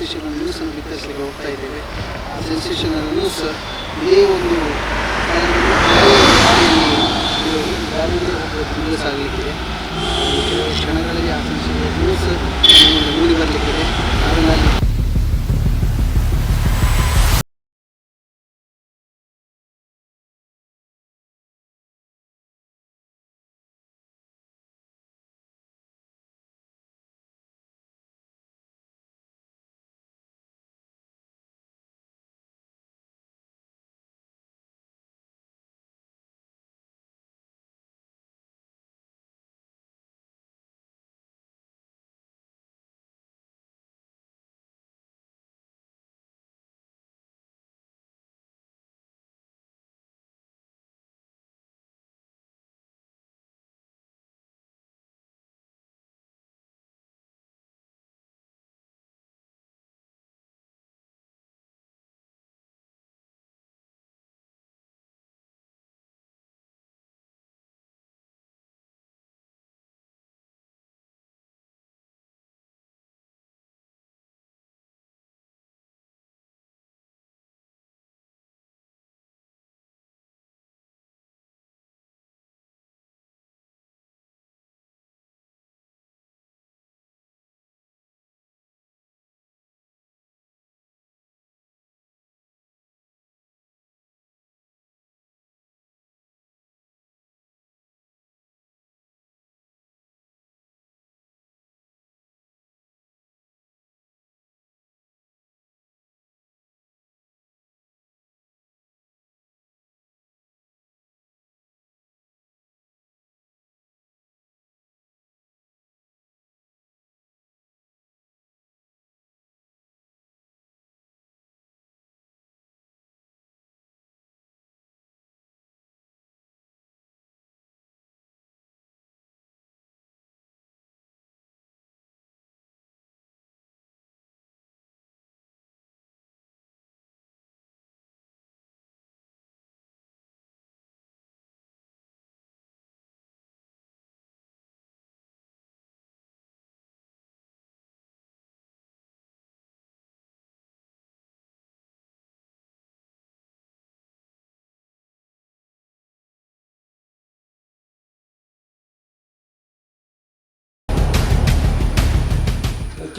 Sensational ನ್ಯೂಸನ್ನು ಬಿತ್ತರಿಸಲಿಕ್ಕೆ ಹೋಗ್ತಾ ಇದ್ದೇವೆ ಆ ಸೆನ್ಸೇಷನಲ್ ನ್ಯೂಸ್ ಇದೇ ಒಂದು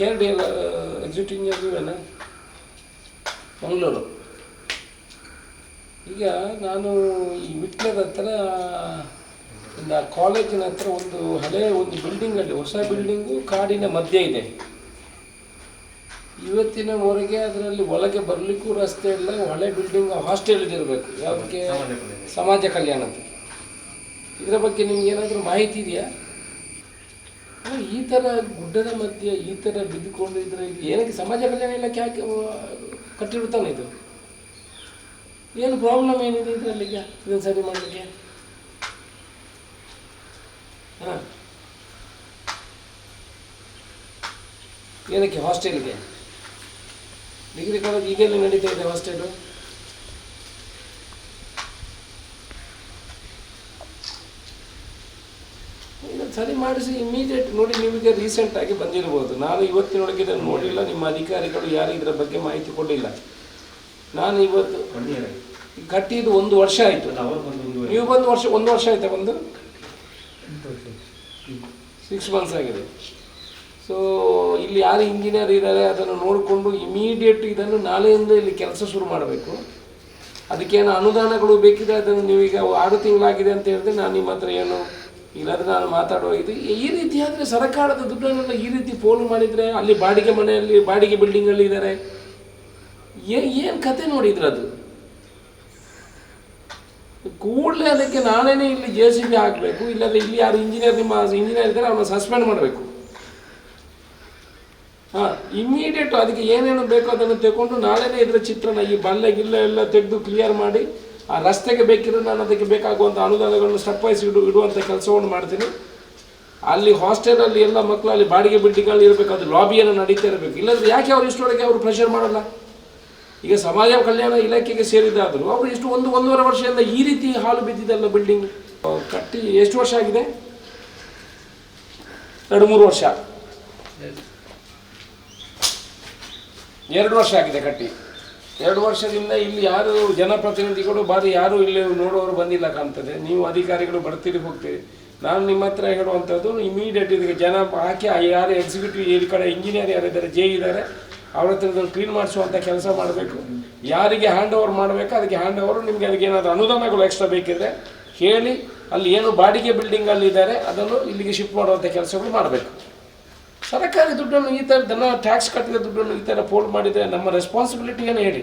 ಕೇರಳ ಎಕ್ಸಿಟ್ ಇಂಜಿನಿಯರ್ ಮಂಗಳೂರು. ಈಗ ನಾನು ಈ ವಿಟ್ಲದ ಹತ್ರ ನಾ ಕಾಲೇಜಿನ ಹತ್ರ ಒಂದು ಹಳೆಯ ಒಂದು ಬಿಲ್ಡಿಂಗಲ್ಲಿ ಹೊಸ ಬಿಲ್ಡಿಂಗು ಕಾಡಿನ ಮಧ್ಯೆ ಇದೆ. ಇವತ್ತಿನವರೆಗೆ ಅದರಲ್ಲಿ ಒಳಗೆ ಬರಲಿಕ್ಕೂ ರಸ್ತೆ ಇಲ್ಲ ಹಳೆ ಬಿಲ್ಡಿಂಗ್ ಹಾಸ್ಟೆಲ್ ಇರಬೇಕು ಯಾವುದಕ್ಕೆ? ಸಮಾಜ ಅಂತ. ಇದರ ಬಗ್ಗೆ ನಿಮ್ಗೆ ಏನಾದರೂ ಮಾಹಿತಿ ಇದೆಯಾ? ಈ ಥರ ಗುಡ್ಡದ ಮಧ್ಯೆ ಈ ಥರ ಬಿದ್ದುಕೊಂಡಿದ್ರೆ ಏನಕ್ಕೆ ಸಮಾಜ ಕಲ್ಯಾಣ ಇಲಾಖೆ ಯಾಕೆ ಆ, ಕಟ್ಟಿರ್ತಾನೆ ಇದು? ಏನು ಪ್ರಾಬ್ಲಮ್ ಏನಿದೆ ಇದರಲ್ಲಿ ಇದನ್ನು ಸರಿ ಮಾಡಲಿಕ್ಕೆ? ಹಾಂ. ಏನಕ್ಕೆ ಹಾಸ್ಟೆಲ್ಗೆ ಡಿಗ್ರಿ ಕಾಲೇಜ್ ಈಗೆಲ್ಲ ನಡೀತಾ ಇದೆ ಹಾಸ್ಟೆಲು ಇದನ್ನು ಸರಿ ಮಾಡಿಸಿ ಇಮಿಡಿಯೇಟ್ ನೋಡಿ ನಿಮಗೆ ರೀಸೆಂಟ್ ಆಗಿ ಬಂದಿರ್ಬೋದು. ನಾನು ಇವತ್ತಿನೊಳಗೆ ಇದನ್ನು ನೋಡಿಲ್ಲ ನಿಮ್ಮ ಅಧಿಕಾರಿಗಳು ಯಾರು ಇದರ ಬಗ್ಗೆ ಮಾಹಿತಿ ಕೊಡಲಿಲ್ಲ. ನಾನು ಇವತ್ತು ಕಟ್ಟಿದ್ದು ಒಂದು ವರ್ಷ ಆಯಿತು. ನೀವು ಬಂದು ವರ್ಷ ಒಂದು ವರ್ಷ ಆಯ್ತಾ ಬಂದು? ಸಿಕ್ಸ್ ಮಂತ್ಸ್ ಆಗಿದೆ. ಸೊ ಇಲ್ಲಿ ಯಾರು ಇಂಜಿನಿಯರ್ ಇದ್ದಾರೆ ಅದನ್ನು ನೋಡಿಕೊಂಡು ಇಮಿಡಿಯೇಟ್ ಇದನ್ನು ನಾಳೆಯಿಂದ ಇಲ್ಲಿ ಕೆಲಸ ಶುರು ಮಾಡಬೇಕು. ಅದಕ್ಕೇನು ಅನುದಾನಗಳು ಬೇಕಿದೆ ಅದನ್ನು ನೀವೀಗ ಆರು ತಿಂಗಳಾಗಿದೆ ಅಂತ ಹೇಳಿದ್ರೆ ನಾನು ನಿಮ್ಮ ಹತ್ರ ಏನು ಇಲ್ಲಾಂದ್ರೆ ನಾನು ಮಾತಾಡುವ ಇದು ಈ ರೀತಿ ಆದರೆ ಸರ್ಕಾರದ ದುಡ್ಡನ್ನೆಲ್ಲ ಈ ರೀತಿ ಪೋಲು ಮಾಡಿದರೆ, ಅಲ್ಲಿ ಬಾಡಿಗೆ ಮನೆಯಲ್ಲಿ, ಬಾಡಿಗೆ ಬಿಲ್ಡಿಂಗಲ್ಲಿ ಇದ್ದಾರೆ ಏನು ಕತೆ ನೋಡಿದ್ರೆ ಅದು? ಕೂಡಲೇ ಅದಕ್ಕೆ ನಾನೇನೇ ಇಲ್ಲಿ ಜೆ ಸಿ ಬಿ ಹಾಕಬೇಕು, ಇಲ್ಲಾಂದರೆ ಇಲ್ಲಿ ಯಾರು ಇಂಜಿನಿಯರ್ ನಿಮ್ಮ ಇಂಜಿನಿಯರ್ ಇದ್ದಾರೆ ಅವನ್ನ ಸಸ್ಪೆಂಡ್ ಮಾಡಬೇಕು. ಹಾಂ ಇಮ್ಮಿಡಿಯೇಟ್ ಅದಕ್ಕೆ ಏನೇನು ಬೇಕೋ ಅದನ್ನು ತಗೊಂಡು ನಾಳೆನೇ ಇದರ ಚಿತ್ರನ ಈ ಬಲ್ಲೆ ಗಿಲ್ಲೆ ಎಲ್ಲ ತೆಗೆದು ಕ್ಲಿಯರ್ ಮಾಡಿ ಆ ರಸ್ತೆಗೆ ಬೇಕಿದ್ರೆ ನಾನು ಅದಕ್ಕೆ ಬೇಕಾಗುವಂಥ ಅನುದಾನಗಳನ್ನು ಸ್ಟೆಪ್ ವೈಸ್ ಇಡು ಇಡುವಂಥ ಕೆಲಸವನ್ನು ಮಾಡ್ತೀನಿ. ಅಲ್ಲಿ ಹಾಸ್ಟೆಲಲ್ಲಿ ಎಲ್ಲ ಮಕ್ಕಳು ಅಲ್ಲಿ ಬಾಡಿಗೆ ಬಿಲ್ಡಿಂಗಲ್ಲಿ ಅದು ಲಾಬಿಯನ್ನು ನಡೀತಾ ಇರಬೇಕು. ಇಲ್ಲಾಂದ್ರೆ ಯಾಕೆ ಅವ್ರು ಇಷ್ಟೊಳಗೆ ಅವರು ಪ್ರೆಷರ್ ಮಾಡಲ್ಲ? ಈಗ ಸಮಾಜ ಕಲ್ಯಾಣ ಇಲಾಖೆಗೆ ಸೇರಿದಾದರೂ ಅವರು ಎಷ್ಟು ಒಂದು, ಒಂದೂವರೆ ವರ್ಷದಿಂದ ಈ ರೀತಿ ಹಾಲು ಬಿದ್ದಿದ್ದಲ್ಲ ಬಿಲ್ಡಿಂಗ್ ಕಟ್ಟಿ ಎಷ್ಟು ವರ್ಷ ಆಗಿದೆ? ಎರಡು, ಮೂರು ವರ್ಷ. ಎರಡು ವರ್ಷ ಆಗಿದೆ ಕಟ್ಟಿ. ಎರಡು ವರ್ಷದಿಂದ ಇಲ್ಲಿ ಯಾರು ಜನಪ್ರತಿನಿಧಿಗಳು ಬಾರಿ ಯಾರು ಇಲ್ಲಿ ನೋಡೋರು ಬಂದಿಲ್ಲ ಕಾಣ್ತದೆ. ನೀವು ಅಧಿಕಾರಿಗಳು ಬರ್ತೀರಿ, ಹೋಗ್ತೀರಿ. ನಾನು ನಿಮ್ಮ ಹತ್ರ ಹೇಳುವಂಥದ್ದು ಇಮಿಡಿಯೇಟ್ ಇದಕ್ಕೆ ಜನ ಹಾಕಿ, ಯಾರು ಎಕ್ಸಿಕ್ಯೂಟಿವ್ ಈ ಕಡೆ ಇಂಜಿನಿಯರ್ ಯಾರಿದ್ದಾರೆ ಜೆ ಇದ್ದಾರೆ, ಅವ್ರ ಹತ್ರ ಕ್ಲೀನ್ ಮಾಡಿಸುವಂಥ ಕೆಲಸ ಮಾಡಬೇಕು. ಯಾರಿಗೆ ಹ್ಯಾಂಡ್ ಓವರ್ ಮಾಡಬೇಕು, ಅದಕ್ಕೆ ಹ್ಯಾಂಡ್ ಓವರ್ ನಿಮಗೆ ಅದಕ್ಕೆ ಏನಾದರೂ ಅನುದಾನಗಳು ಎಕ್ಸ್ಟ್ರಾ ಬೇಕಿದ್ರೆ ಹೇಳಿ, ಅಲ್ಲಿ ಏನು ಬಾಡಿಗೆ ಬಿಲ್ಡಿಂಗಲ್ಲಿದ್ದಾರೆ ಅದನ್ನು ಇಲ್ಲಿಗೆ ಶಿಫ್ಟ್ ಮಾಡುವಂಥ ಕೆಲಸಗಳು ಮಾಡಬೇಕು. ಸರ್ಕಾರಿ ದುಡ್ಡನ್ನು ಈ ಥರ ದನ ಟ್ಯಾಕ್ಸ್ ಕಟ್ಟಿದ ದುಡ್ಡನ್ನು ಈ ಥರ ಫೋಲ್ಡ್ ಮಾಡಿದರೆ ನಮ್ಮ ರೆಸ್ಪಾನ್ಸಿಬಿಲಿಟಿ ಏನು ಹೇಳಿ?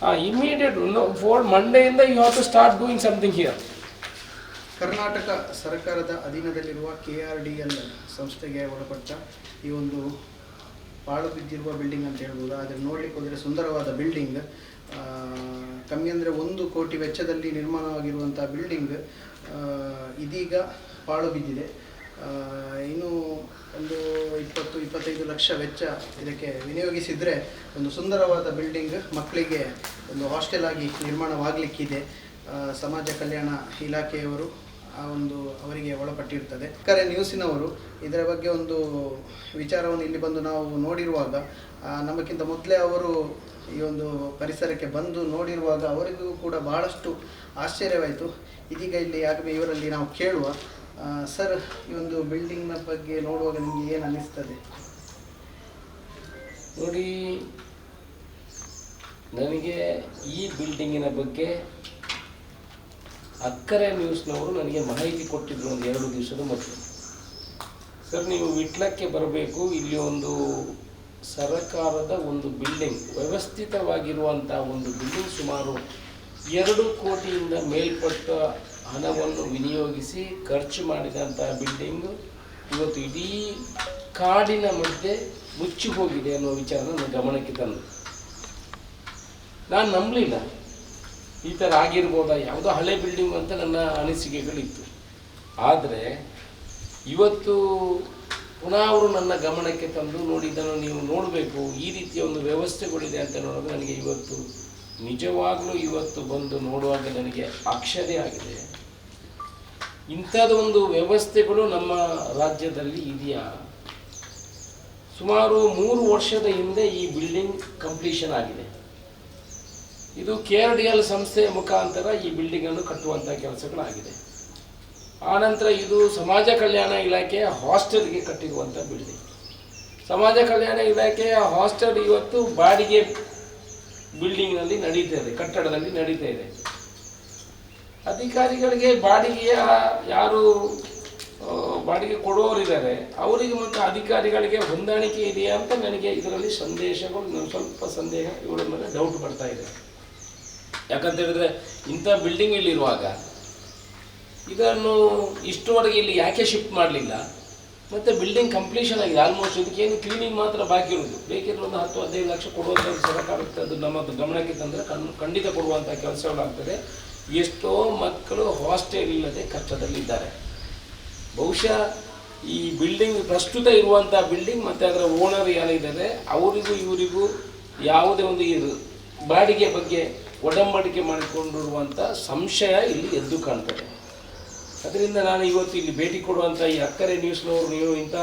ಹಾಂ ಇಮಿಡಿಯೇಟ್ ಫೋರ್ಡ್ ಮಂಡೆಯಿಂದ you have to start doing something here Karnataka ಸರ್ಕಾರದ ಅಧೀನದಲ್ಲಿರುವ ಕೆ ಆರ್ ಡಿ ಎಲ್ ಸಂಸ್ಥೆಗೆ ಒಳಪಟ್ಟ ಈ ಒಂದು ಪಾಳು ಬಿದ್ದಿರುವ ಬಿಲ್ಡಿಂಗ್ ಅಂತ ಹೇಳ್ಬೋದು? ಆದರೆ ನೋಡಲಿಕ್ಕೆ ಹೋದರೆ ಸುಂದರವಾದ ಬಿಲ್ಡಿಂಗ್ ಕಮ್ಮಿ ಅಂದರೆ ಒಂದು ಕೋಟಿ ವೆಚ್ಚದಲ್ಲಿ ನಿರ್ಮಾಣವಾಗಿರುವಂಥ ಬಿಲ್ಡಿಂಗ್ ಇದೀಗ ಪಾಳು ಬಿದ್ದಿದೆ. ಇನ್ನು ಒಂದು ಇಪ್ಪತ್ತು, ಇಪ್ಪತ್ತೈದು ಲಕ್ಷ ವೆಚ್ಚ ಇದಕ್ಕೆ ವಿನಿಯೋಗಿಸಿದರೆ ಒಂದು ಸುಂದರವಾದ ಬಿಲ್ಡಿಂಗ್ ಮಕ್ಕಳಿಗೆ ಒಂದು ಹಾಸ್ಟೆಲ್ ಆಗಿ ನಿರ್ಮಾಣವಾಗಲಿಕ್ಕಿದೆ. ಸಮಾಜ ಕಲ್ಯಾಣ ಇಲಾಖೆಯವರು ಆ ಒಂದು ಅವರಿಗೆ ಒಳಪಟ್ಟಿರ್ತದೆ. ಕರೆ ನ್ಯೂಸಿನವರು ಇದರ ಬಗ್ಗೆ ಒಂದು ವಿಚಾರವನ್ನು ಇಲ್ಲಿ ಬಂದು ನಾವು ನೋಡಿರುವಾಗ ನಮಗಿಂತ ಮೊದಲೇ ಅವರು ಈ ಒಂದು ಪರಿಸರಕ್ಕೆ ಬಂದು ನೋಡಿರುವಾಗ ಅವರಿಗೂ ಕೂಡ ಬಹಳಷ್ಟು ಆಶ್ಚರ್ಯವಾಯಿತು. ಇದೀಗ ಇಲ್ಲಿ ಆಗবে ಇವರಲ್ಲಿ ನಾವು ಕೇಳುವ ಸರ್, ಈ ಒಂದು ಬಿಲ್ಡಿಂಗ್ನ ಬಗ್ಗೆ ನೋಡುವಾಗ ನಿಮಗೆ ಏನು ಅನ್ನಿಸ್ತದೆ? ನೋಡಿ, ನನಗೆ ಈ ಬಿಲ್ಡಿಂಗಿನ ಬಗ್ಗೆ ಅಕ್ಕರೆ ನ್ಯೂಸ್ನವರು ನನಗೆ ಮಾಹಿತಿ ಕೊಟ್ಟಿದ್ದರು ಒಂದು ಎರಡು ದಿವಸದ ಮೊದಲು. ಸರ್, ನೀವು ವಿಟ್ಲಕ್ಕೆ ಬರಬೇಕು, ಇಲ್ಲಿ ಒಂದು ಸರಕಾರದ ಒಂದು ಬಿಲ್ಡಿಂಗ್ ವ್ಯವಸ್ಥಿತವಾಗಿರುವಂಥ ಒಂದು ಬಿಲ್ಡಿಂಗ್ ಸುಮಾರು ಎರಡು ಕೋಟಿಯಿಂದ ಮೇಲ್ಪಟ್ಟ ಹಣವನ್ನು ವಿನಿಯೋಗಿಸಿ ಖರ್ಚು ಮಾಡಿದಂತಹ ಬಿಲ್ಡಿಂಗು ಇವತ್ತು ಇಡೀ ಕಾಡಿನ ಮಧ್ಯೆ ಮುಚ್ಚಿ ಹೋಗಿದೆ ಅನ್ನೋ ವಿಚಾರ ನನ್ನ ಗಮನಕ್ಕೆ ತಂದು. ನಾನು ನಂಬಲಿಲ್ಲ. ಈ ಥರ ಆಗಿರ್ಬೋದಾ? ಯಾವುದೋ ಹಳೆ ಬಿಲ್ಡಿಂಗ್ ಅಂತ ನನ್ನ ಅನಿಸಿಕೆಗಳಿತ್ತು. ಆದರೆ ಇವತ್ತು ಪುನಃ ಅವರು ನನ್ನ ಗಮನಕ್ಕೆ ತಂದು ನೋಡಿ ಇದನ್ನು ನೀವು ನೋಡಬೇಕು. ಈ ರೀತಿಯ ಒಂದು ವ್ಯವಸ್ಥೆಗಳಿದೆ ಅಂತ ನೋಡೋದು ನನಗೆ ಇವತ್ತು ನಿಜವಾಗಲೂ ಇವತ್ತು ಬಂದು ನೋಡುವಾಗ ನನಗೆ ಆಶ್ಚರ್ಯ ಆಗಿದೆ. ಇಂಥದ್ದೊಂದು ವ್ಯವಸ್ಥೆಗಳು ನಮ್ಮ ರಾಜ್ಯದಲ್ಲಿ ಇದೆಯಾ? ಸುಮಾರು ಮೂರು ವರ್ಷದ ಹಿಂದೆ ಈ ಬಿಲ್ಡಿಂಗ್ ಕಂಪ್ಲೀಷನ್ ಆಗಿದೆ. ಇದು ಕೆ ಆರ್ ಡಿ ಎಲ್ ಸಂಸ್ಥೆಯ ಮುಖಾಂತರ ಈ ಬಿಲ್ಡಿಂಗ್ ಅನ್ನು ಕಟ್ಟುವಂಥ ಕೆಲಸಗಳಾಗಿದೆ. ಆನಂತರ ಇದು ಸಮಾಜ ಕಲ್ಯಾಣ ಇಲಾಖೆಯ ಹಾಸ್ಟೆಲ್ಗೆ ಕಟ್ಟಿರುವಂಥ ಬಿಲ್ಡಿಂಗ್ ಸಮಾಜ ಕಲ್ಯಾಣ ಇಲಾಖೆಯ ಹಾಸ್ಟೆಲ್ ಇವತ್ತು ಬಾಡಿಗೆ ಬಿಲ್ಡಿಂಗ್ನಲ್ಲಿ ನಡೀತಾ ಇದೆ, ಕಟ್ಟಡದಲ್ಲಿ ನಡೀತಾ ಇದೆ. ಅಧಿಕಾರಿಗಳಿಗೆ ಬಾಡಿಗೆಯ ಯಾರು ಬಾಡಿಗೆ ಕೊಡೋರಿದ್ದಾರೆ ಅವರಿಗೆ ಮತ್ತು ಅಧಿಕಾರಿಗಳಿಗೆ ಹೊಂದಾಣಿಕೆ ಇದೆಯಾ ಅಂತ ನನಗೆ ಇದರಲ್ಲಿ ಸಂದೇಶಗಳು ನನ್ನ ಸ್ವಲ್ಪ ಸಂದೇಹ ಇವರ ಮೇಲೆ ಡೌಟ್ ಬರ್ತಾ ಇದೆ. ಯಾಕಂತ ಹೇಳಿದ್ರೆ, ಇಂಥ ಬಿಲ್ಡಿಂಗ್ ಇಲ್ಲಿರುವಾಗ ಇದನ್ನು ಇಷ್ಟುವರೆಗೆ ಇಲ್ಲಿ ಯಾಕೆ ಶಿಫ್ಟ್ ಮಾಡಲಿಲ್ಲ? ಮತ್ತು ಬಿಲ್ಡಿಂಗ್ ಕಂಪ್ಲೀಷನ್ ಆಗಿದೆ ಆಲ್ಮೋಸ್ಟ್ ಇದಕ್ಕೇನು ಕ್ಲೀನಿಂಗ್ ಮಾತ್ರ ಬಾಕಿ ಇರೋದು ಬೇಕಿದ್ರೆ ಒಂದು ಹತ್ತು ಹದಿನೈದು ಲಕ್ಷ ಕೊಡುವಂಥ ಸರ್ಕಾರಕ್ಕೆ ಅದು ನಮ್ಮ ಗಮನಕ್ಕೆ ತಂದರೆ ಖಂಡಿತ ಕೊಡುವಂಥ ಕೆಲಸಗಳಾಗ್ತದೆ. ಎಷ್ಟೋ ಮಕ್ಕಳು ಹಾಸ್ಟೆಲ್ ಇಲ್ಲದೆ ಕಷ್ಟದಲ್ಲಿದ್ದಾರೆ ಬಹುಶಃ ಈ ಬಿಲ್ಡಿಂಗ್ ಪ್ರಸ್ತುತ ಇರುವಂಥ ಬಿಲ್ಡಿಂಗ್ ಮತ್ತು ಅದರ ಓನರ್ ಯಾರಿದ್ದಾರೆ, ಅವರಿಗೂ ಇವರಿಗೂ ಯಾವುದೇ ಒಂದು ಇದು ಬಾಡಿಗೆ ಬಗ್ಗೆ ಒಡಂಬಡಿಕೆ ಮಾಡಿಕೊಂಡಿರುವಂಥ ಸಂಶಯ ಇಲ್ಲಿ ಎದ್ದು ಕಾಣ್ತದೆ. ಅದರಿಂದ ನಾನು ಇವತ್ತು ಇಲ್ಲಿ ಭೇಟಿ ಕೊಡುವಂಥ ಈ ಅಕ್ಕರೆ ನ್ಯೂಸ್ನವರು ನೀವು ಇಂಥ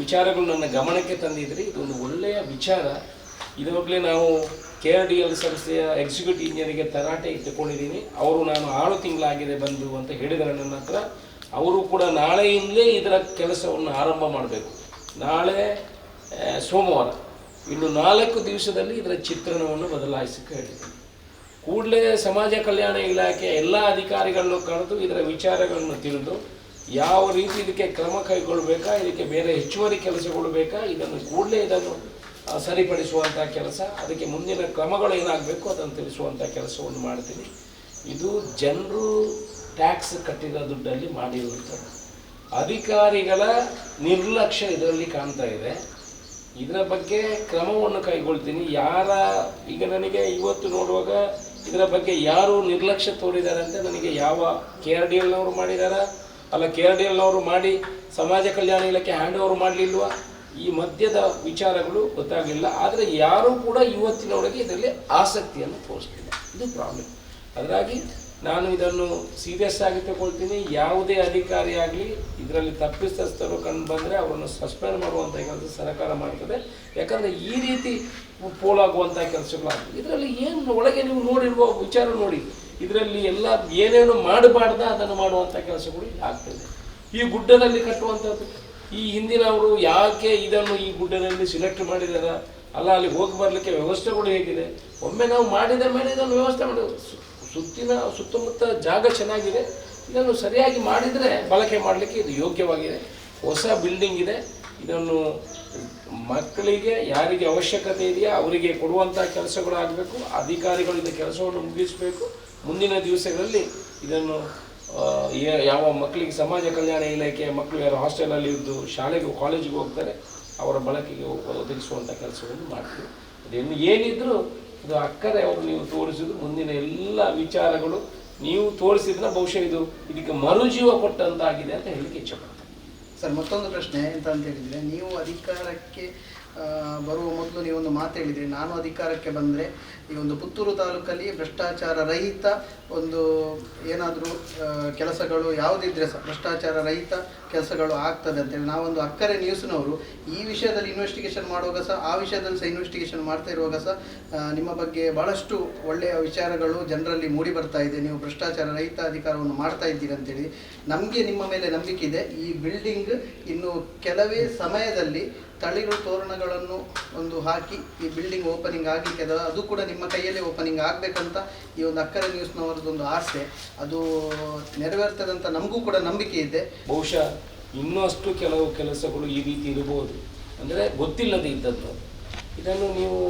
ವಿಚಾರಗಳು ನನ್ನ ಗಮನಕ್ಕೆ ತಂದಿದ್ರಿ, ಇದೊಂದು ಒಳ್ಳೆಯ ವಿಚಾರ. ಇದಾಗಲೇ ನಾವು ಕೆ ಆರ್ ಡಿ ಎಲ್ ಸಂಸ್ಥೆಯ ಎಕ್ಸಿಕ್ಯೂಟಿವ್ ಇಂಜಿನಿಯರಿಗೆ ತರಾಟೆ ಇಟ್ಟುಕೊಂಡಿದ್ದೀನಿ. ಅವರು ನಾನು ಆರು ತಿಂಗಳಾಗಿದೆ ಬಂದು ಅಂತ ಹೇಳಿದ್ದಾರೆ ನನ್ನ ಹತ್ರ. ಅವರು ಕೂಡ ನಾಳೆಯಿಂದಲೇ ಇದರ ಕೆಲಸವನ್ನು ಆರಂಭ ಮಾಡಬೇಕು. ನಾಳೆ ಸೋಮವಾರ. ಇನ್ನು ನಾಲ್ಕು ದಿವಸದಲ್ಲಿ ಇದರ ಚಿತ್ರಣವನ್ನು ಬದಲಾಯಿಸಕ್ಕೆ ಹೇಳಿದ್ದೀನಿ ಕೂಡಲೇ ಸಮಾಜ ಕಲ್ಯಾಣ ಇಲಾಖೆ ಎಲ್ಲ ಅಧಿಕಾರಿಗಳನ್ನು ಕರೆದು ಇದರ ವಿಚಾರಗಳನ್ನು ತಿಳಿದು ಯಾವ ರೀತಿ ಇದಕ್ಕೆ ಕ್ರಮ ಕೈಗೊಳ್ಳಬೇಕಾ ಇದಕ್ಕೆ ಬೇರೆ ಹೆಚ್ಚುವರಿ ಕೆಲಸಗಳು ಬೇಕಾ, ಇದನ್ನು ಕೂಡಲೇ ಇದನ್ನು ಸರಿಪಡಿಸುವಂಥ ಕೆಲಸ. ಅದಕ್ಕೆ ಮುಂದಿನ ಕ್ರಮಗಳು ಏನಾಗಬೇಕು ಅದನ್ನು ತಿಳಿಸುವಂಥ ಕೆಲಸವನ್ನು ಮಾಡ್ತೀನಿ. ಇದು ಜನರು ಟ್ಯಾಕ್ಸ್ ಕಟ್ಟಿದ ದುಡ್ಡಲ್ಲಿ ಮಾಡಿರುವಂಥದ್ದು. ಅಧಿಕಾರಿಗಳ ನಿರ್ಲಕ್ಷ್ಯ ಇದರಲ್ಲಿ ಕಾಣ್ತಾ ಇದೆ. ಇದರ ಬಗ್ಗೆ ಕ್ರಮವನ್ನು ಕೈಗೊಳ್ತೀನಿ. ಯಾರ, ಈಗ ನನಗೆ ಇವತ್ತು ನೋಡುವಾಗ ಇದರ ಬಗ್ಗೆ ಯಾರು ನಿರ್ಲಕ್ಷ್ಯ ತೋರಿದ್ದಾರೆ ಅಂತ ನನಗೆ ಯಾವ ಕೆ ಆರ್ ಡಿ ಎಲ್ನವರು ಮಾಡಿದಾರ? ಅಲ್ಲ, ಕೆ ಆರ್ ಡಿ ಎಲ್ನವರು ಮಾಡಿ ಸಮಾಜ ಕಲ್ಯಾಣ ಇಲಾಖೆ ಹ್ಯಾಂಡ್ ಓವರ್ ಮಾಡಲಿಲ್ವಾ? ಈ ಮಧ್ಯದ ವಿಚಾರಗಳು ಗೊತ್ತಾಗಿಲ್ಲ, ಆದರೆ ಯಾರೂ ಕೂಡ ಇವತ್ತಿನವರೆಗೆ ಇದರಲ್ಲಿ ಆಸಕ್ತಿಯನ್ನು ತೋರಿಸ್ತಿಲ್ಲ ಇದು ಪ್ರಾಬ್ಲಮ್ ಅದರಾಗಿ ನಾನು ಇದನ್ನು ಸೀರಿಯಸ್ ಆಗಿ ತಗೊಳ್ತೀನಿ. ಯಾವುದೇ ಅಧಿಕಾರಿ ಆಗಲಿ, ಇದರಲ್ಲಿ ತಪ್ಪಿತಸ್ಥರು ಕಂಡು ಬಂದರೆ ಅವರನ್ನು ಸಸ್ಪೆಂಡ್ ಮಾಡುವಂಥ ಕೆಲಸ ಸರ್ಕಾರ ಮಾಡ್ತದೆ. ಯಾಕಂದರೆ ಈ ರೀತಿ ಪೋಲಾಗುವಂಥ ಕೆಲಸಗಳಾಗ್ತದೆ ಇದರಲ್ಲಿ ಏನು ಒಳಗೆ ನೀವು ನೋಡಿರುವ ವಿಚಾರ ನೋಡಿ. ಇದರಲ್ಲಿ ಎಲ್ಲ ಏನೇನು ಮಾಡಬಾರ್ದ ಅದನ್ನು ಮಾಡುವಂಥ ಕೆಲಸಗಳು ಆಗ್ತದೆ. ಈ ಗುಡ್ಡದಲ್ಲಿ ಕಟ್ಟುವಂಥದ್ದು ಈ ಹಿಂದಿನವರು ಯಾಕೆ ಇದನ್ನು ಈ ಗುಡ್ಡದಲ್ಲಿ ಸಿಲೆಕ್ಟ್ ಮಾಡಿದಾರ? ಅಲ್ಲ, ಅಲ್ಲಿ ಹೋಗಿ ಬರಲಿಕ್ಕೆ ಕೂಡ ಹೇಗಿದೆ. ಒಮ್ಮೆ ನಾವು ಮಾಡಿದ ಮೇಲೆ ಇದನ್ನು ವ್ಯವಸ್ಥೆ ಮಾಡೋದು ಸುತ್ತಿನ, ಸುತ್ತಮುತ್ತ ಜಾಗ ಚೆನ್ನಾಗಿದೆ. ಇದನ್ನು ಸರಿಯಾಗಿ ಮಾಡಿದರೆ ಬಳಕೆ ಮಾಡಲಿಕ್ಕೆ ಇದು ಯೋಗ್ಯವಾಗಿದೆ. ಹೊಸ ಬಿಲ್ಡಿಂಗ್ ಇದೆ. ಇದನ್ನು ಮಕ್ಕಳಿಗೆ, ಯಾರಿಗೆ ಅವಶ್ಯಕತೆ ಇದೆಯಾ ಅವರಿಗೆ ಕೊಡುವಂಥ ಕೆಲಸಗಳಾಗಬೇಕು. ಅಧಿಕಾರಿಗಳು ಇದು ಕೆಲಸವನ್ನು ಮುಗಿಸಬೇಕು. ಮುಂದಿನ ದಿವಸಗಳಲ್ಲಿ ಇದನ್ನು ಯಾವ ಮಕ್ಕಳಿಗೆ ಸಮಾಜ ಕಲ್ಯಾಣ ಇಲಾಖೆ ಮಕ್ಕಳು ಯಾರು ಹಾಸ್ಟೆಲಲ್ಲಿ ಇದ್ದು ಶಾಲೆಗೆ ಕಾಲೇಜಿಗೆ ಹೋಗ್ತಾರೆ, ಅವರ ಬಳಕೆಗೆ ಒದಗಿಸುವಂಥ ಕೆಲಸವನ್ನು ಮಾಡ್ತೀವಿ. ಅದನ್ನು ಏನಿದ್ರು ಇದು ಅಕ್ಕರೆ ಅವರು ನೀವು ತೋರಿಸಿದ್ರು, ಮುಂದಿನ ಎಲ್ಲ ವಿಚಾರಗಳು ನೀವು ತೋರಿಸಿದ್ರೆ ಬಹುಶಃ ಇದು ಇದಕ್ಕೆ ಮರುಜೀವ ಕೊಟ್ಟಂತಾಗಿದೆ ಅಂತ ಹೇಳಲಿಕ್ಕೆ ಇಚ್ಛಪಡ್ತೀನಿ ಸರ್, ಮತ್ತೊಂದು ಪ್ರಶ್ನೆ ಅಂತ ಹೇಳಿದರೆ, ನೀವು ಅಧಿಕಾರಕ್ಕೆ ಬರುವ ಮೊದಲು ನೀವೊಂದು ಮಾತು ಹೇಳಿದ್ರಿ. ನಾನು ಅಧಿಕಾರಕ್ಕೆ ಬಂದರೆ ಈ ಒಂದು ಪುತ್ತೂರು ತಾಲೂಕಲ್ಲಿ ಭ್ರಷ್ಟಾಚಾರ ರಹಿತ ಒಂದು ಏನಾದರೂ ಕೆಲಸಗಳು ಯಾವುದಿದ್ರೆ ಸಹ ಭ್ರಷ್ಟಾಚಾರ ರಹಿತ ಕೆಲಸಗಳು ಆಗ್ತದೆ ಅಂತೇಳಿ. ನಾವೊಂದು ಅಕ್ಕರೆ ನ್ಯೂಸ್ನವರು ಈ ವಿಷಯದಲ್ಲಿ ಇನ್ವೆಸ್ಟಿಗೇಷನ್ ಮಾಡುವಾಗ ಸಹ, ಆ ವಿಷಯದಲ್ಲಿ ಸಹ ಇನ್ವೆಸ್ಟಿಗೇಷನ್ ಮಾಡ್ತಾ ಇರುವಾಗ ಸಹ ನಿಮ್ಮ ಬಗ್ಗೆ ಭಾಳಷ್ಟು ಒಳ್ಳೆಯ ವಿಚಾರಗಳು ಜನರಲ್ಲಿ ಮೂಡಿ ಬರ್ತಾ ಇದೆ. ನೀವು ಭ್ರಷ್ಟಾಚಾರ ರಹಿತ ಅಧಿಕಾರವನ್ನು ಮಾಡ್ತಾ ಇದ್ದೀರಿ ಅಂತೇಳಿ. ನಮಗೆ ನಿಮ್ಮ ಮೇಲೆ ನಂಬಿಕೆ ಇದೆ. ಈ ಬಿಲ್ಡಿಂಗ್ ಇನ್ನು ಕೆಲವೇ ಸಮಯದಲ್ಲಿ ತಳಿರು ತೋರಣಗಳನ್ನು ಒಂದು ಹಾಕಿ ಈ ಬಿಲ್ಡಿಂಗ್ ಓಪನಿಂಗ್ ಆಗಲಿಕ್ಕೆ ಅದು ಅದು ಕೂಡ ನಿಮ್ಮ ಕೈಯಲ್ಲೇ ಓಪನಿಂಗ್ ಆಗಬೇಕಂತ ಈ ಒಂದು ಅಕ್ಕರೆ ನ್ಯೂಸ್ನವರದೊಂದು ಆಸೆ. ಅದು ನೆರವೇರ್ತದಂತ ನಮಗೂ ಕೂಡ ನಂಬಿಕೆ ಇದೆ. ಬಹುಶಃ ಇನ್ನಷ್ಟು ಕೆಲವು ಕೆಲಸಗಳು ಈ ರೀತಿ ಇರಬಹುದು. ಅಂದರೆ ಗೊತ್ತಿಲ್ಲದೆ ಇದ್ದದ್ದು. ಇದನ್ನು ನೀವು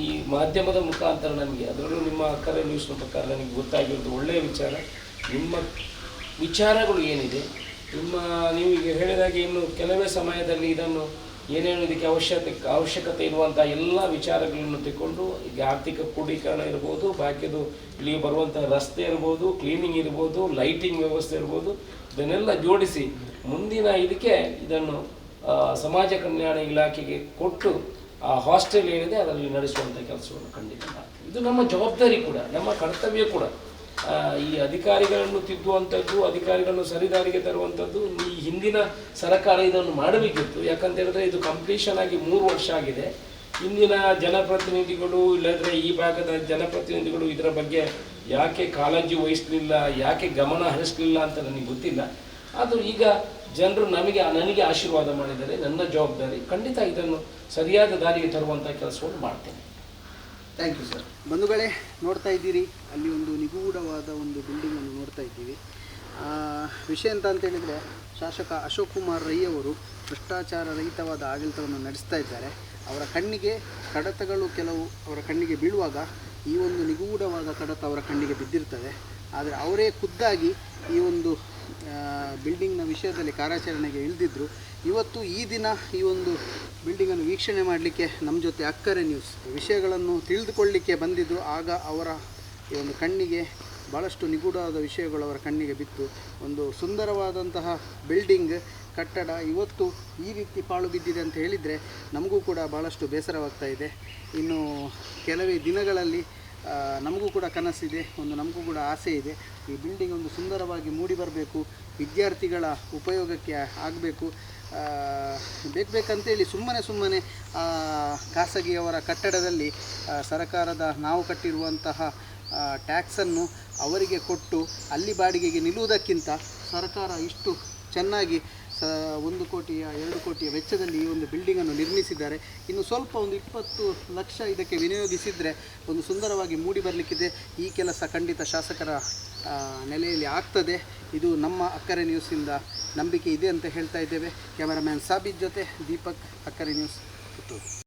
ಈ ಮಾಧ್ಯಮದ ಮುಖಾಂತರ ನಮಗೆ, ಅದರಲ್ಲೂ ನಿಮ್ಮ ಅಕ್ಕರೆ ನ್ಯೂಸ್ನ ಪ್ರಕಾರ ನನಗೆ ಗೊತ್ತಾಗಿರೋದು ಒಳ್ಳೆಯ ವಿಚಾರ. ನಿಮ್ಮ ವಿಚಾರಗಳು ಏನಿದೆ? ನಿಮ್ಮ ನಿಮಗೆ ಹೇಳಿದಾಗೆ ಇನ್ನು ಕೆಲವೇ ಸಮಯದಲ್ಲಿ ಇದನ್ನು ಏನೇನು ಇದಕ್ಕೆ ಅವಶ್ಯಕತೆ ಅವಶ್ಯಕತೆ ಇರುವಂಥ ಎಲ್ಲ ವಿಚಾರಗಳನ್ನು ತಗೊಂಡು ಈಗ ಆರ್ಥಿಕ ಕ್ರೋಢೀಕರಣ ಇರ್ಬೋದು, ಬಾಕಿದು ಇಲ್ಲಿ ಬರುವಂಥ ರಸ್ತೆ ಇರ್ಬೋದು ಕ್ಲೀನಿಂಗ್ ಇರ್ಬೋದು ಲೈಟಿಂಗ್ ವ್ಯವಸ್ಥೆ ಇರ್ಬೋದು, ಇದನ್ನೆಲ್ಲ ಜೋಡಿಸಿ ಮುಂದಿನ ಇದಕ್ಕೆ ಇದನ್ನು ಸಮಾಜ ಕಲ್ಯಾಣ ಇಲಾಖೆಗೆ ಕೊಟ್ಟು ಆ ಹಾಸ್ಟೆಲ್ ಏನಿದೆ ಅದರಲ್ಲಿ ನಡೆಸುವಂಥ ಕೆಲಸವನ್ನು ಖಂಡಿತ ಇದು ನಮ್ಮ ಜವಾಬ್ದಾರಿ ಕೂಡ, ನಮ್ಮ ಕರ್ತವ್ಯ ಕೂಡ. ಈ ಅಧಿಕಾರಿಗಳನ್ನು ತಿದ್ದುವಂಥದ್ದು, ಅಧಿಕಾರಿಗಳನ್ನು ಸರಿದಾರಿಗೆ ತರುವಂಥದ್ದು, ಈ ಹಿಂದಿನ ಸರ್ಕಾರ ಇದನ್ನು ಮಾಡಬೇಕಿತ್ತು. ಯಾಕಂತ ಹೇಳಿದ್ರೆ ಇದು ಕಂಪ್ಲೀಷನ್ ಆಗಿ ಮೂರು ವರ್ಷ ಆಗಿದೆ. ಇಂದಿನ ಜನಪ್ರತಿನಿಧಿಗಳು ಇಲ್ಲದ್ರೆ ಈ ಭಾಗದ ಜನಪ್ರತಿನಿಧಿಗಳು ಇದರ ಬಗ್ಗೆ ಯಾಕೆ ಕಾಳಜಿ ವಹಿಸಲಿಲ್ಲ, ಯಾಕೆ ಗಮನ ಹರಿಸಲಿಲ್ಲ ಅಂತ ನನಗೆ ಗೊತ್ತಿಲ್ಲ. ಅದು ಈಗ ಜನರು ನಮಗೆ, ನನಗೆ ಆಶೀರ್ವಾದ ಮಾಡಿದರೆ ನನ್ನ ಜವಾಬ್ದಾರಿ. ಖಂಡಿತ ಇದನ್ನು ಸರಿಯಾದ ದಾರಿಗೆ ತರುವಂಥ ಕೆಲಸವನ್ನು ಮಾಡ್ತೇನೆ. ಥ್ಯಾಂಕ್ ಯು ಸರ್ ಬಂಧುಗಳೇ, ನೋಡ್ತಾ ಇದ್ದೀರಿ. ಅಲ್ಲಿ ಒಂದು ನಿಗೂಢವಾದ ಒಂದು ಬಿಲ್ಡಿಂಗನ್ನು ನೋಡ್ತಾ ಇದ್ದೀವಿ. ವಿಷಯ ಅಂತ ಅಂತ ಹೇಳಿದರೆ, ಶಾಸಕ ಅಶೋಕ್ ಕುಮಾರ್ ರೈ ಅವರು ಭ್ರಷ್ಟಾಚಾರ ರಹಿತವಾದ ಆಡಳಿತವನ್ನು ನಡೆಸ್ತಾ ಇದ್ದಾರೆ. ಅವರ ಕಣ್ಣಿಗೆ ಕಡತಗಳು ಕೆಲವು ಅವರ ಕಣ್ಣಿಗೆ ಬೀಳುವಾಗ ಈ ಒಂದು ನಿಗೂಢವಾದ ಕಡತ ಅವರ ಕಣ್ಣಿಗೆ ಬಿದ್ದಿರ್ತದೆ. ಆದರೆ ಅವರೇ ಖುದ್ದಾಗಿ ಈ ಒಂದು ಬಿಲ್ಡಿಂಗ್ನ ವಿಷಯದಲ್ಲಿ ಕಾರ್ಯಾಚರಣೆಗೆ ಇಳಿದಿದ್ದರು ಇವತ್ತು ಈ ದಿನ ಈ ಒಂದು ಬಿಲ್ಡಿಂಗನ್ನು ವೀಕ್ಷಣೆ ಮಾಡಲಿಕ್ಕೆ ನಮ್ಮ ಜೊತೆ ಅಕ್ಕರೆ ನ್ಯೂಸ್ ವಿಷಯಗಳನ್ನು ತಿಳಿದುಕೊಳ್ಳಿಕ್ಕೆ ಬಂದಿದ್ದು ಆಗ ಅವರ ಈ ಒಂದು ಕಣ್ಣಿಗೆ ಭಾಳಷ್ಟು ನಿಗೂಢವಾದ ವಿಷಯಗಳು ಅವರ ಕಣ್ಣಿಗೆ ಬಿತ್ತು. ಒಂದು ಸುಂದರವಾದಂತಹ ಬಿಲ್ಡಿಂಗ್ ಕಟ್ಟಡ ಇವತ್ತು ಈ ರೀತಿ ಪಾಳು ಬಿದ್ದಿದೆ ಅಂತ ಹೇಳಿದರೆ ನಮಗೂ ಕೂಡ ಭಾಳಷ್ಟು ಬೇಸರವಾಗ್ತಾ ಇದೆ. ಇನ್ನು ಕೆಲವೇ ದಿನಗಳಲ್ಲಿ ನಮಗೂ ಕೂಡ ಕನಸಿದೆ, ಒಂದು ನಮಗೂ ಕೂಡ ಆಸೆ ಇದೆ. ಈ ಬಿಲ್ಡಿಂಗ್ ಒಂದು ಸುಂದರವಾಗಿ ಮೂಡಿ ಬರಬೇಕು, ವಿದ್ಯಾರ್ಥಿಗಳ ಉಪಯೋಗಕ್ಕೆ ಆಗಬೇಕು. ಬೇಕು ಬೇಕಂತೇಳಿ ಸುಮ್ಮನೆ ಸುಮ್ಮನೆ ಖಾಸಗಿಯವರ ಕಟ್ಟಡದಲ್ಲಿ ಸರಕಾರದ ನಾವು ಕಟ್ಟಿರುವಂತಹ ಟ್ಯಾಕ್ಸನ್ನು ಅವರಿಗೆ ಕೊಟ್ಟು ಅಲ್ಲಿ ಬಾಡಿಗೆಗೆ ನಿಲ್ಲುವುದಕ್ಕಿಂತ ಸರ್ಕಾರ ಇಷ್ಟು ಚೆನ್ನಾಗಿ ಸ, ಒಂದು ಕೋಟಿಯ, ಎರಡು ಕೋಟಿಯ ವೆಚ್ಚದಲ್ಲಿ ಈ ಒಂದು ಬಿಲ್ಡಿಂಗನ್ನು ನಿರ್ಮಿಸಿದ್ದಾರೆ. ಇನ್ನು ಸ್ವಲ್ಪ ಒಂದು ಇಪ್ಪತ್ತು ಲಕ್ಷ ಇದಕ್ಕೆ ವಿನಿಯೋಗಿಸಿದರೆ ಒಂದು ಸುಂದರವಾಗಿ ಮೂಡಿ ಬರಲಿಕ್ಕಿದೆ. ಈ ಕೆಲಸ ಖಂಡಿತ ಶಾಸಕರ ನೆಲೆಯಲ್ಲಿ ಆಗ್ತದೆ. ಇದು ನಮ್ಮ ಅಕ್ಕರೆ ನ್ಯೂಸಿಂದ ನಂಬಿಕೆ ಇದೆ ಅಂತ ಹೇಳ್ತಾ ಇದ್ದೇವೆ. ಕ್ಯಾಮರಾಮ್ಯಾನ್ ಸಾಬೀದ್ ಜೊತೆ ದೀಪಕ್, ಅಕ್ಕರೆ ನ್ಯೂಸ್ ಪುತ್ತೂರು